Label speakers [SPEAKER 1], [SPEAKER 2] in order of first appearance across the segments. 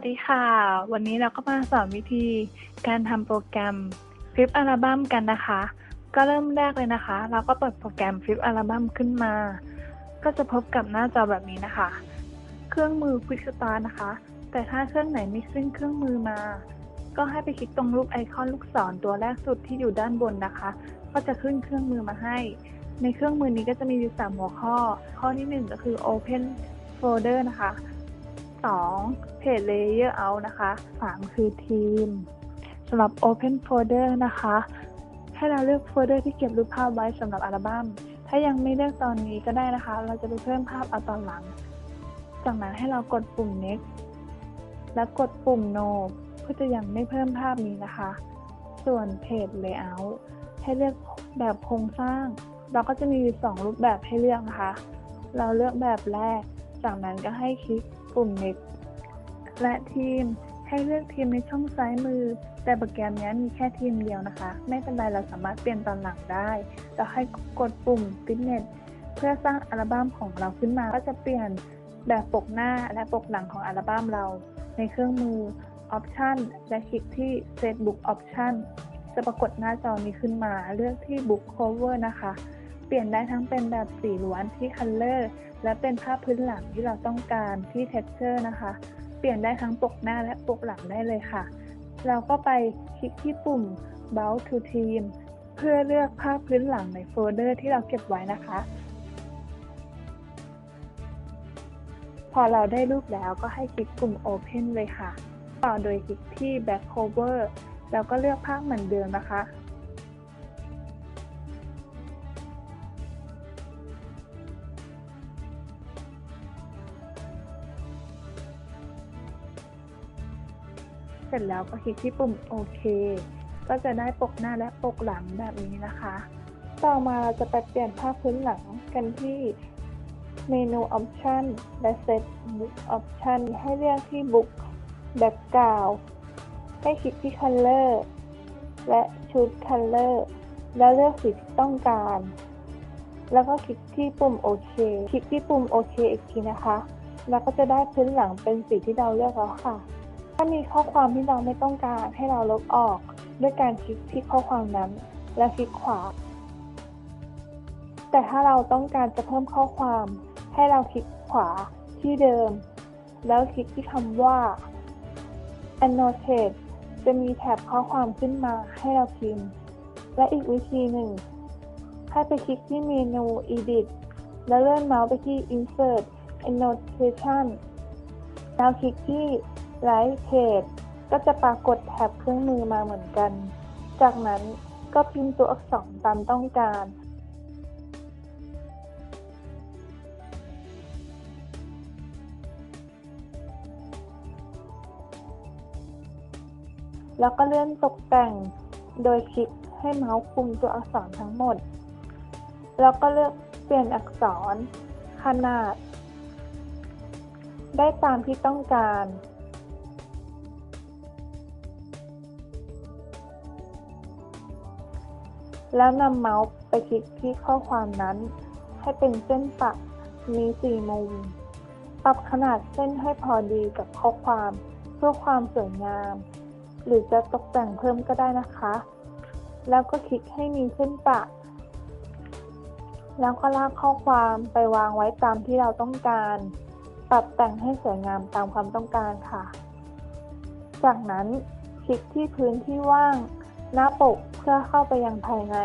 [SPEAKER 1] วัสดีค่ะ วันนี้เราก็มาสอนวิธีการทำโปรแกรมฟลิปอัลบั้มกันนะคะ ก็เริ่มแรกเลยนะคะ เราก็เปิดโปรแกรมฟลิปอัลบั้มขึ้นมา ก็จะพบกับหน้าจอแบบนี้นะคะ เครื่องมือ Quick Start นะคะ แต่ถ้าเครื่องไหนไม่ขึ้นเครื่องมือมา ก็ให้ไปคลิกตรงรูปไอคอนลูกศรตัวแรกสุดที่อยู่ด้านบนนะคะ ก็จะขึ้นเครื่องมือมาให้ ในเครื่องมือนี้ก็จะมีอยู่3หัวข้อ ข้อที่ 1 ก็คือ Open Folder นะคะ 2. Page Layout นะคะ 3. คือ Team สำหรับ Open Folder นะคะ ให้เราเลือกโฟลเดอร์ที่เก็บรูปภาพไว้สำหรับอัลบั้ม ถ้ายังไม่เลือกตอนนี้ก็ได้นะคะ เราจะไปเพิ่มภาพเอาตอนหลัง จากนั้นให้เรากดปุ่ม next และกดปุ่ม no เพื่อจะยังไม่เพิ่มภาพนี้นะคะ ส่วน Page Layout ให้เลือกแบบโครงสร้าง เราก็จะมีอยู่2รูปแบบให้เลือกนะคะ เราเลือกแบบแรก จากนั้นก็ให้คลิก ปุ่ม next และทีมให้เลือกทีมในช่องซ้ายมือ แต่โปรแกรมนี้มีแค่ทีมเดียวนะคะ ไม่เป็นไรเราสามารถเปลี่ยนตอนหลังได้ เราให้กดปุ่ม Fitness เพื่อสร้างอัลบั้มของเราขึ้นมา ก็จะเปลี่ยนแบบปกหน้าและปกหลังของอัลบั้มเรา ในเครื่องมือ Option และคลิกที่ Set Book Option จะปรากฏหน้าจอนี้ขึ้นมา เลือกที่ Book Cover นะคะ เปลี่ยนได้ทั้งเป็นแบบสีล้วนที่ Color และเป็นภาพพื้นหลังที่เราต้องการที่ Texture นะคะ เปลี่ยนได้ทั้งปกหน้าและปกหลังได้เลยค่ะ เราก็ไปคลิกที่ปุ่ม Bound to Team เพื่อเลือกภาพพื้นหลังในโฟลเดอร์ที่เราเก็บไว้นะคะ พอเราได้รูปแล้วก็ให้คลิกปุ่ม Open เลยค่ะ ต่อโดยคลิกที่ Back Cover แล้วก็เลือกภาพเหมือนเดิมนะคะ เสร็จแล้วก็คลิกที่ปุ่มโอเค ก็จะได้ปกหน้าและปกหลังแบบนี้นะคะ ต่อมาเราจะไปเปลี่ยนภาพพื้นหลังกันที่เมนูออปชันและ Set Book Option ให้เลือกที่ Book Background ให้คลิกที่ Color และ Choose Color แล้วเลือกสีที่ต้องการ แล้วก็คลิกที่ปุ่มโอเค คลิกที่ปุ่มโอเคอีกทีนะคะ แล้วก็จะได้พื้นหลังเป็นสีที่เราเลือกแล้วค่ะ ถ้ามีข้อความที่เราไม่ต้องการให้เราลบออก ด้วยการคลิกที่ข้อความนั้น และคลิกขวา แต่ถ้าเราต้องการจะเพิ่มข้อความ ให้เราคลิกขวาที่เดิม แล้วคลิกที่คำว่า annotate จะมีแถบข้อความขึ้นมาให้เราพิมพ์ และอีกวิธีหนึ่ง ให้ไปคลิกที่เมนู edit แล้วเลื่อนเมาส์ไปที่ insert annotation แล้วคลิกที่ Right Page ก็จะปรากฏแท็บเครื่องมือมาเหมือนกัน จากนั้นก็พิมพ์ตัวอักษรตามต้องการ แล้วก็เลื่อนตกแต่งโดยคลิกให้เมาส์คุมตัวอักษรทั้งหมด แล้วก็เลือกเปลี่ยนอักษร ขนาด ได้ตามที่ต้องการ แล้วนำเมาส์ไปคลิกที่ข้อความนั้น ให้เป็นเส้นปักมีสี่มุม ปรับขนาดเส้นให้พอดีกับข้อความเพื่อความสวยงาม หรือจะตกแต่งเพิ่มก็ได้นะคะ แล้วก็คลิกให้มีเส้นปะ แล้วก็ลากข้อความไปวางไว้ตามที่เราต้องการ ปรับแต่งให้สวยงามตามความต้องการค่ะ จากนั้นคลิกที่พื้นที่ว่าง หน้าปก พื่อเข้าไปยังภายใน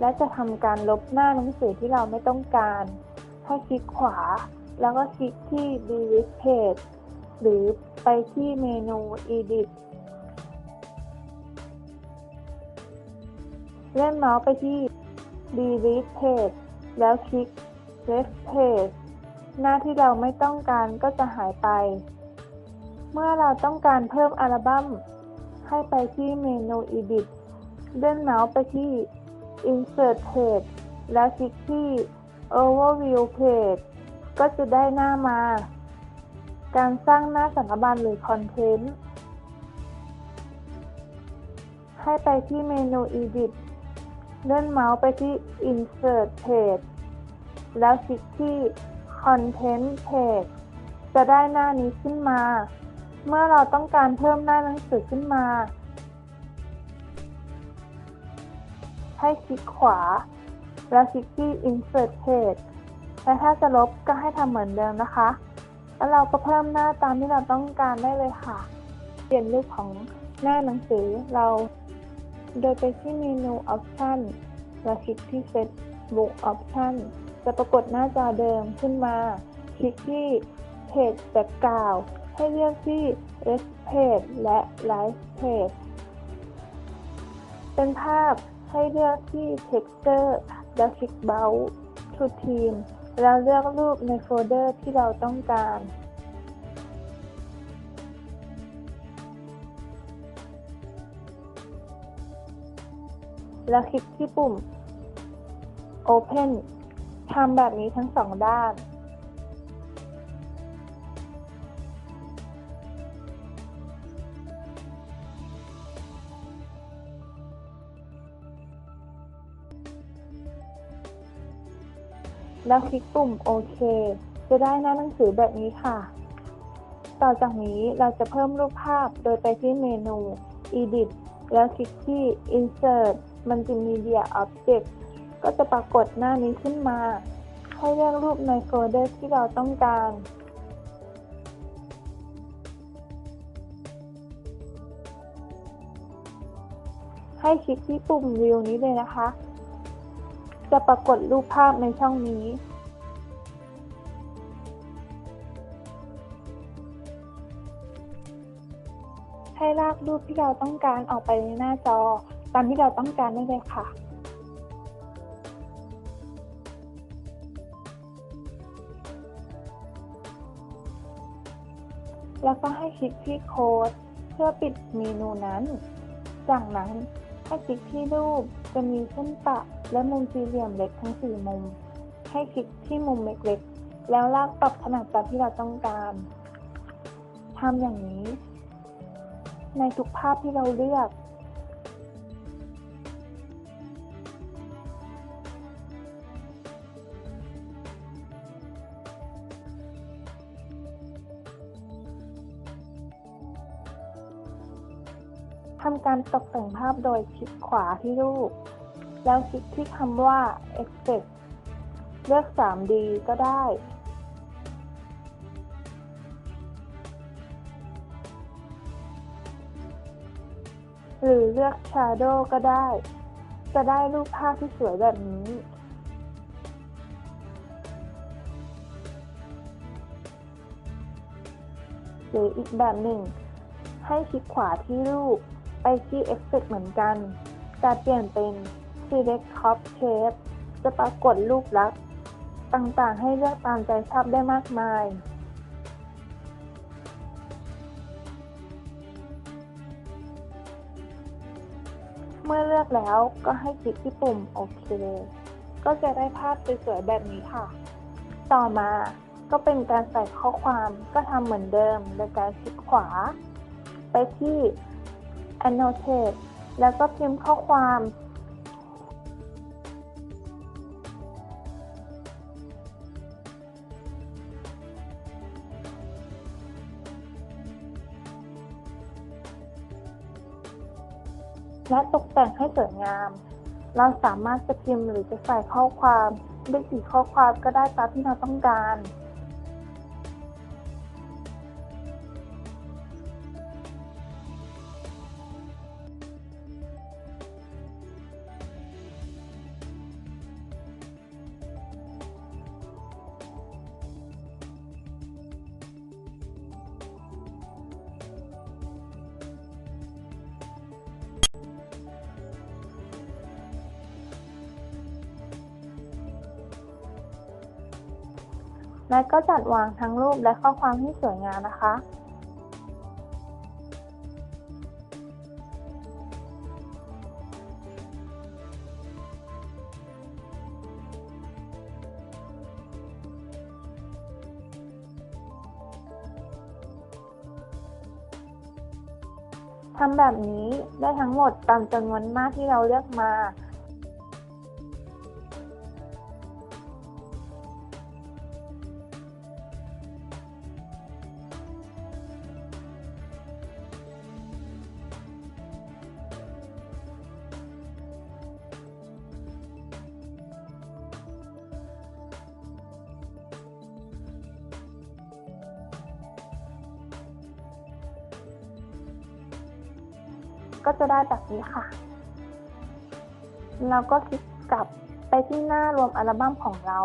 [SPEAKER 1] และจะทำการลบหน้าหนังสือที่เราไม่ต้องการ ให้คลิกขวา แล้วก็คลิกที่ delete page หรือไปที่เมนู edit เลื่อนเมาส์ไปที่ delete page แล้วคลิก left page หน้าที่เราไม่ต้องการก็จะหายไป เมื่อเราต้องการเพิ่มอัลบั้ม ให้ไปที่เมนู edit เลื่อนเมาส์ไปที่ insert page แล้วคลิกที่ overview page ก็จะได้หน้ามา การสร้างหน้าสารบัญหรือคอนเทนต์ ให้ไปที่เมนู edit เลื่อนเมาส์ไปที่ insert page แล้วคลิกที่ content page จะได้หน้านี้ขึ้นมา เมื่อเราต้องการเพิ่มหน้าหนังสือขึ้นมา ให้คลิกขวา แล้วคลิกที่ insert page และถ้าจะลบก็ให้ทำเหมือนเดิมนะคะ แล้วเราก็เพิ่มหน้าตามที่เราต้องการได้เลยค่ะ เปลี่ยนรูปของหน้าหนังสือเรา โดยไปที่เมนู Option แล้วคลิกที่ Set Book Option จะปรากฏหน้าจอเดิมขึ้นมา คลิกที่ Page Background ให้เลือกที่ S Page และ Live Page เป็นภาพให้เลือกที่ Texture แล้วคลิก Bounce to Theme แล้วเลือกรูปในโฟลเดอร์ที่เราต้องการ แล้วคลิกที่ปุ่ม Open ทำแบบนี้ทั้งสองด้าน แล้วคลิกปุ่มโอเค จะได้หน้าหนังสือแบบนี้ค่ะ ต่อจากนี้เราจะเพิ่มรูปภาพโดยไปที่เมนู Edit แล้วคลิกที่ Insert Multimedia Object ก็จะปรากฏหน้านี้ขึ้นมาให้เลือกรูปในโฟลเดอร์ที่เราต้องการให้คลิกที่ปุ่ม View นี้เลยนะคะ จะปรากฏรูปภาพในช่องนี้ให้ลากรูปที่เราต้องการออกไปในหน้าจอ ตามที่เราต้องการได้เลยค่ะ แล้วก็ให้คลิกที่โค้ดเพื่อปิดเมนูนั้น จากนั้นให้คลิกที่รูปจะมีเส้นปะ และมุมสี่เหลี่ยมเล็กทั้งสี่มุม ให้คลิกที่มุมเล็กๆ แล้วลากปรับขนาดตามที่เราต้องการทำอย่างนี้ ในทุกภาพที่เราเลือกทำการตกแต่งภาพโดยคลิกขวาที่รูป แล้วคลิกที่คำว่า Effect เลือก 3D ก็ได้ หรือเลือก Shadow ก็ได้ จะได้รูปภาพที่สวยแบบนี้หรืออีกแบบหนึ่ง ให้คลิกขวาที่รูป ไปที่ Effect เหมือนกัน แต่เปลี่ยนเป็น Select Top Shape จะปรากฏรูปลักษณ์ต่างๆ ให้เลือกตามใจชอบได้มากมาย เมื่อเลือกแล้วก็ให้คลิกที่ปุ่มโอเค ก็จะได้ภาพสวยๆแบบนี้ค่ะ ต่อมาก็เป็นการใส่ข้อความก็ทำเหมือนเดิมโดยการคลิกขวา ไปที่ annotate แล้วก็พิมพ์ข้อความ และตกแต่งให้สวยงาม เราสามารถจะพิมพ์หรือจะใส่ข้อความด้วยสีข้อความก็ได้ตามที่เราต้องการ และก็จัดวางทั้งรูปและข้อความให้สวยงามนะคะ ทำแบบนี้ได้ทั้งหมดตามจำนวนหน้าที่เราเลือกมา ก็จะได้แบบนี้ค่ะ เราก็คลิกกลับไปที่หน้ารวมอัลบั้มของเรา